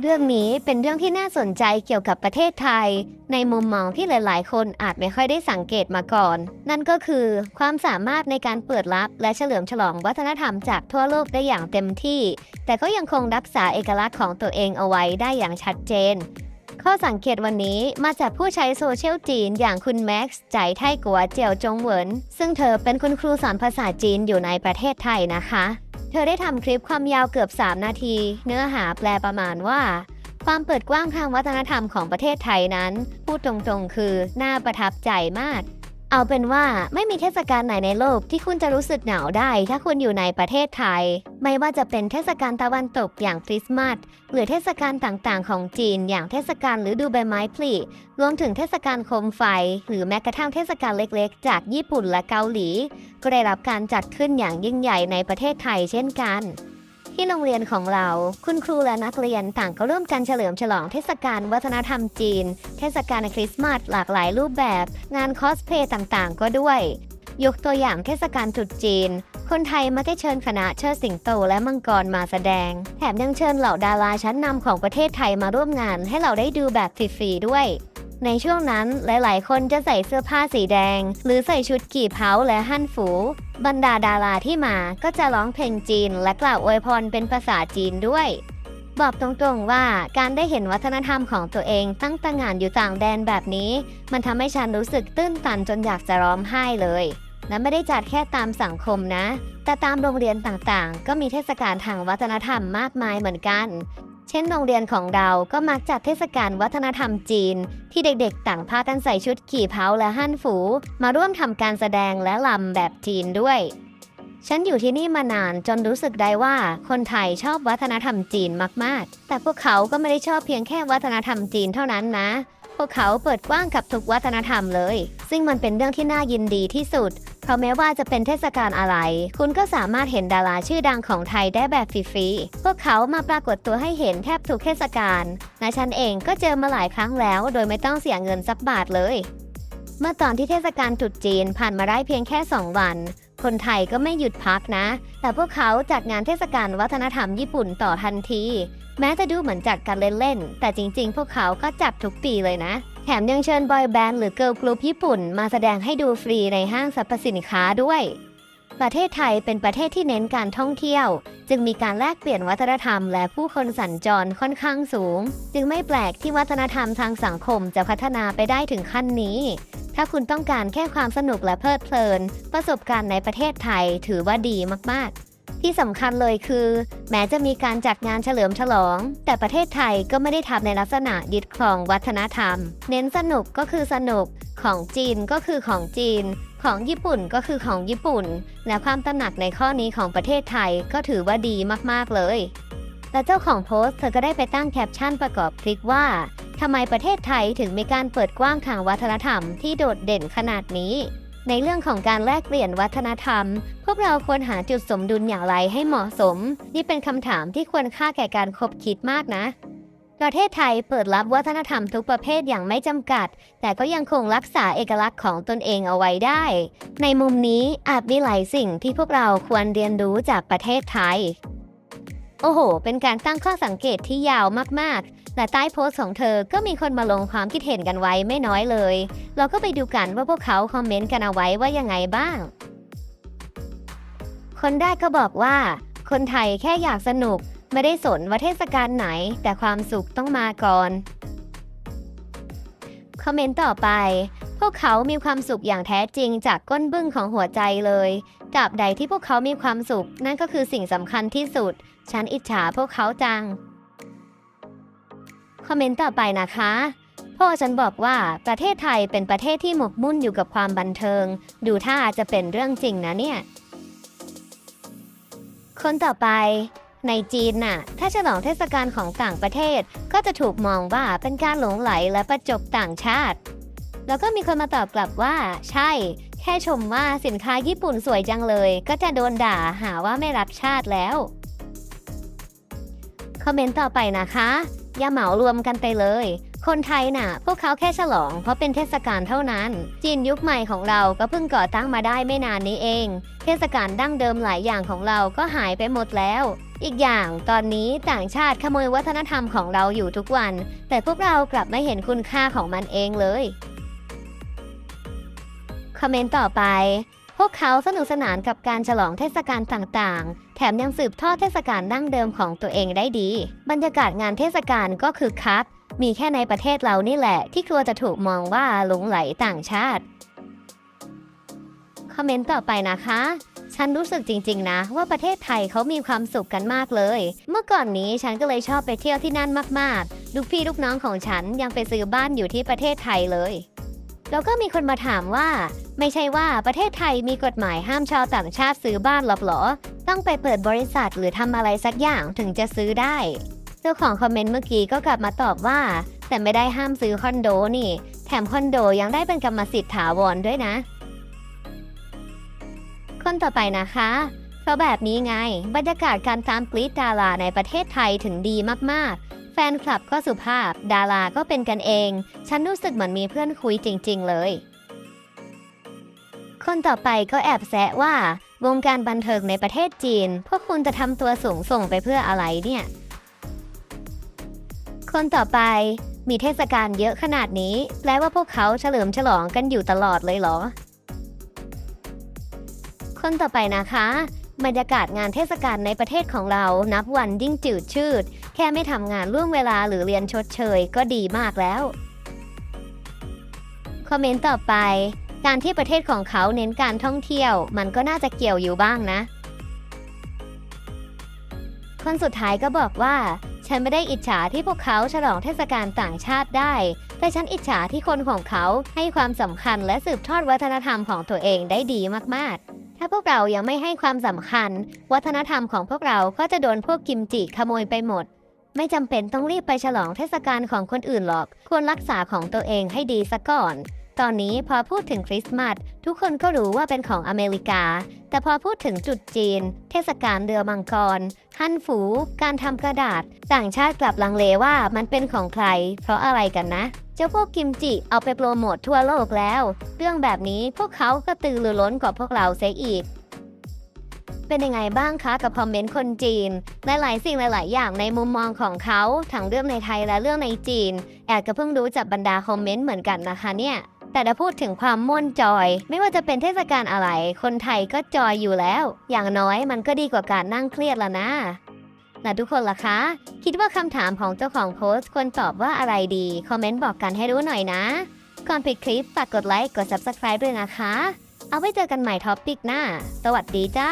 เรื่องนี้เป็นเรื่องที่น่าสนใจเกี่ยวกับประเทศไทย ในมุมมองที่หลาย ๆ คนอาจไม่ค่อยได้สังเกตมาก่อน นั่นก็คือความสามารถในการเปิดรับและเฉลิมฉลองวัฒนธรรมจากทั่วโลกได้อย่างเต็มที่ แต่ก็ยังคงรักษาเอกลักษณ์ของตัวเองเอาไว้ได้อย่างชัดเจน ข้อสังเกตวันนี้มาจากผู้ใช้โซเชียลจีนอย่างคุณแม็กซ์จ่ายไทกัวเจียวจงเหวินซึ่งเธอเป็นคุณครูสอนภาษาจีนอยู่ในประเทศไทยนะคะ เธอได้ทำคลิปความยาวเกือบ 3 นาที เนื้อหาแปลประมาณว่า ความเปิดกว้างทางวัฒนธรรมของประเทศไทยนั้น พูดตรงๆ คือน่าประทับใจมาก เอาเป็นว่าไม่มีเทศกาลไหนในโลกที่คุณจะรู้สึกหนาวได้ ถ้าคุณอยู่ในประเทศไทย ไม่ว่าจะเป็นเทศกาลตะวันตกอย่างคริสต์มาสหรือเทศกาลต่างๆ ของจีน อย่างเทศกาลฤดูใบไม้ผลิรวมถึงเทศกาลโคมไฟ หรือแม้กระทั่งเทศกาลเล็กๆ จากญี่ปุ่นและเกาหลี ก็ได้รับการจัดขึ้นอย่างยิ่งใหญ่ในประเทศไทยเช่นกัน ที่โรงเรียนของเรา คุณครูและนักเรียนต่างก็ร่วมกันเฉลิมฉลองเทศกาลวัฒนธรรมจีน เทศกาลคริสต์มาสหลากหลายรูปแบบ งานคอสเพลย์ต่างๆ ก็ด้วย ยกตัวอย่างเทศกาลตรุษจีน คนไทยมาได้เชิญคณะเชิดสิงโตและมังกรมาแสดง แถมยังเชิญเหล่าดาราชั้นนำของประเทศไทยมาร่วมงาน ให้เราได้ดูแบบฟรีๆด้วยในช่วงนั้นหลาย ๆ คนจะใส่เสื้อผ้าสีแดง หรือใส่ชุดกี่เผาและฮั่นฝู บรรดาดาราที่มาก็จะร้องเพลงจีนและกล่าวอวยพรเป็นภาษาจีนด้วย บอกตรงๆว่าการได้เห็นวัฒนธรรมของตัวเองตั้งตางานอยู่ต่างแดนแบบนี้ มันทำให้ฉันรู้สึกตื้นตันจนอยากจะร้องไห้เลยและไม่ได้จัดแค่ตามสังคมนะ แต่ตามโรงเรียนต่างๆ ก็มีเทศกาลทางวัฒนธรรมมากมายเหมือนกัน เช่นโรงเรียนของเราก็มักจัดเทศกาลวัฒนธรรมจีน ที่เด็กๆ ต่างพากันใส่ชุดขี่เผาและฮั่นฝู มาร่วมทำการแสดงและลำแบบจีนด้วย ฉันอยู่ที่นี่มานานจนรู้สึกได้ว่าคนไทยชอบวัฒนธรรมจีนมากๆ แต่พวกเขาก็ไม่ได้ชอบเพียงแค่วัฒนธรรมจีนเท่านั้นนะพวกเขาเปิดกว้างกับทุกวัฒนธรรมเลย ซึ่งมันเป็นเรื่องที่น่ายินดีที่สุด เพราะแม้ว่าจะเป็นเทศกาลอะไร คุณก็สามารถเห็นดาราชื่อดังของไทยได้แบบฟรีๆ พวกเขามาปรากฏตัวให้เห็นแทบทุกเทศกาลและฉันเองก็เจอมาหลายครั้งแล้ว โดยไม่ต้องเสียเงินสักบาทเลย เมื่อตอนที่เทศกาลตรุษจีนผ่านมาได้เพียงแค่ 2 วัน คนไทยก็ไม่หยุดพักนะ แต่พวกเขาจัดงานเทศกาลวัฒนธรรมญี่ปุ่นต่อทันที แม้จะดูเหมือนจัดกันเล่นๆ แต่จริงๆ พวกเขาก็จัดทุกปีเลยนะ แถมยังเชิญบอยแบนด์หรือเกิร์ลกรุ๊ปญี่ปุ่นมาแสดงให้ดูฟรีในห้างสรรพสินค้าด้วย ประเทศไทยเป็นประเทศที่เน้นการท่องเที่ยว จึงมีการแลกเปลี่ยนวัฒนธรรมและผู้คนสัญจรค่อนข้างสูง จึงไม่แปลกที่วัฒนธรรมทางสังคมจะพัฒนาไปได้ถึงขั้นนี้ ถ้าคุณต้องการแค่ความสนุกและเพลิดเพลิน ประสบการณ์ในประเทศไทยถือว่าดีมากๆ ที่สำคัญเลยคือ แม้จะมีการจัดงานเฉลิมฉลอง แต่ประเทศไทยก็ไม่ได้ทำในลักษณะยึดครองวัฒนธรรม เน้นสนุกก็คือสนุก ของจีนก็คือของจีน ของญี่ปุ่นก็คือของญี่ปุ่น และความตระหนักในข้อนี้ของประเทศไทยก็ถือว่าดีมาก ๆ เลย และเจ้าของโพสต์เธอก็ได้ไปตั้งแคปชั่นประกอบคลิปว่าทำไมประเทศไทยถึงมีการเปิดกว้างทางวัฒนธรรมที่โดดเด่นขนาดนี้ ในเรื่องของการแลกเปลี่ยนวัฒนธรรม พวกเราควรหาจุดสมดุลอย่างไรให้เหมาะสม นี่เป็นคำถามที่ควรค่าแก่การคบคิดมากนะ ประเทศไทยเปิดรับวัฒนธรรมทุกประเภทอย่างไม่จำกัด แต่ก็ยังคงรักษาเอกลักษณ์ของตนเองเอาไว้ได้ ในมุมนี้อาจมีหลายสิ่งที่พวกเราควรเรียนรู้จากประเทศไทยโอ้โห เป็นการตั้งข้อสังเกตที่ยาวมากๆ และใต้โพสต์ของเธอก็มีคนมาลงความคิดเห็นกันไว้ไม่น้อยเลย เราก็ไปดูกันว่าพวกเขาคอมเมนต์กันเอาไว้ว่ายังไงบ้าง คนแรกก็บอกว่า คนไทยแค่อยากสนุก ไม่ได้สนว่าเทศกาลไหน แต่ความสุขต้องมาก่อนคอมเมนต์ต่อไป พวกเขามีความสุขอย่างแท้จริงจากก้นบึ้งของหัวใจเลยตราบใดที่พวกเขามีความสุข นั่นก็คือสิ่งสำคัญที่สุด ฉันอิจฉาพวกเขาจัง คอมเมนต์ต่อไปนะคะพ่อฉันบอกว่าประเทศไทยเป็นประเทศที่หมกมุ่นอยู่กับความบันเทิง ดูท่าจะเป็นเรื่องจริงนะเนี่ย คนต่อไป ในจีนน่ะ ถ้าฉลองเทศกาลของต่างประเทศ ก็จะถูกมองว่าเป็นการหลงไหลและประจบต่างชาติ แล้วก็มีคนมาตอบกลับว่า ใช่ แค่ชมว่าสินค้าญี่ปุ่นสวยจังเลย ก็จะโดนด่าหาว่าไม่รักชาติแล้ว คอมเมนต์ต่อไปนะคะ อย่าเหมารวมกันไปเลย คนไทยน่ะ พวกเขาแค่ฉลองเพราะเป็นเทศกาลเท่านั้น จีนยุคใหม่ของเราก็เพิ่งก่อตั้งมาได้ไม่นานนี้เอง เทศกาลดั้งเดิมหลายอย่างของเราก็หายไปหมดแล้วอีกอย่างตอนนี้ต่างชาติขโมยวัฒนธรรมของเราอยู่ทุกวัน แต่พวกเรากลับไม่เห็นคุณค่าของมันเองเลย คอมเมนต์ต่อไป พวกเขาสนุกสนานกับการฉลองเทศกาลต่างๆ แถมยังสืบทอดเทศกาลดั้งเดิมของตัวเองได้ดี บรรยากาศงานเทศกาลก็คือคักมีแค่ในประเทศเรานี่แหละ ที่กลัวจะถูกมองว่าหลงไหลต่างชาติ คอมเมนต์ต่อไปนะคะ ฉันรู้สึกจริงๆนะ ว่าประเทศไทยเขามีความสุขกันมากเลย เมื่อก่อนนี้ฉันก็เลยชอบไปเที่ยวที่นั่นมากๆ ลูกพี่ลูกน้องของฉันยังไปซื้อบ้านอยู่ที่ประเทศไทยเลย แล้วก็มีคนมาถามว่า ไม่ใช่ว่าประเทศไทยมีกฎหมายห้ามชาวต่างชาติซื้อบ้านหรอหรอ ต้องไปเปิดบริษัทหรือทำอะไรสักอย่างถึงจะซื้อได้ เจ้าของคอมเมนต์เมื่อกี้ก็กลับมาตอบว่า แต่ไม่ได้ห้ามซื้อคอนโดนี่ แถมคอนโดยังได้เป็นกรรมสิทธิ์ถาวรด้วยนะ คนต่อไปนะคะเพราะแบบนี้ไง บรรยากาศการตามกรีดดาราในประเทศไทยถึงดีมากๆ แฟนคลับก็สุภาพ ดาราก็เป็นกันเอง ฉันรู้สึกเหมือนมีเพื่อนคุยจริง ๆ เลย คนต่อไปก็แอบแซะว่า วงการบันเทิงในประเทศจีน พวกคุณจะทำตัวสูงส่งไปเพื่ออะไรเนี่ย คนต่อไปมีเทศกาลเยอะขนาดนี้ แปลว่าพวกเขาเฉลิมฉลองกันอยู่ตลอดเลยเหรอ คนต่อไปนะคะ บรรยากาศงานเทศกาลในประเทศของเรานับวันยิ่งจืดชืด แค่ไม่ทำงานร่วมเวลาหรือเรียนชดเชยก็ดีมากแล้ว คอมเมนต์ต่อไป การที่ประเทศของเขาเน้นการท่องเที่ยว มันก็น่าจะเกี่ยวอยู่บ้างนะ คนสุดท้ายก็บอกว่า ฉันไม่ได้อิจฉาที่พวกเขาฉลองเทศกาลต่างชาติได้ แต่ฉันอิจฉาที่คนของเขาให้ความสำคัญและสืบทอดวัฒนธรรมของตัวเองได้ดีมากๆถ้าพวกเรายังไม่ให้ความสำคัญ วัฒนธรรมของพวกเราก็จะโดนพวกกิมจิขโมยไปหมด ไม่จำเป็นต้องรีบไปฉลองเทศกาลของคนอื่นหรอก ควรรักษาของตัวเองให้ดีซะก่อน ตอนนี้พอพูดถึงคริสต์มาสทุกคนก็รู้ว่าเป็นของอเมริกา แต่พอพูดถึงจุดจีน เทศกาลเรือมังกรฮั่นฝู การทำกระดาษ ต่างชาติกลับลังเลว่ามันเป็นของใคร เพราะอะไรกันนะเจ้าพวกกิมจิเอาไปโปรโมททั่วโลกแล้ว เรื่องแบบนี้พวกเขาก็ตือรือร้นกว่าพวกเราเสียอีก เป็นยังไงบ้างคะกับคอมเมนต์คนจีน หลายๆสิ่งหลาย ๆ อย่างในมุมมองของเขาทั้งเรื่องในไทยและเรื่องในจีน แอบก็เพิ่งรู้จากบรรดาคอมเมนต์เหมือนกันนะคะเนี่ยแต่ถ้าพูดถึงความม่วนจอย ไม่ว่าจะเป็นเทศกาลอะไร คนไทยก็จอยอยู่แล้ว อย่างน้อยมันก็ดีกว่าการนั่งเครียดแล้วนะและทุกคนล่ะคะ คิดว่าคำถามของเจ้าของโพสต์ควรตอบว่าอะไรดี คอมเมนต์บอกกันให้รู้หน่อยนะ ก่อนปิดคลิปฝากกดไลค์กด Subscribe ด้วยนะคะ เอาไว้เจอกันใหม่ท็อปปิกหน้า สวัสดีจ้า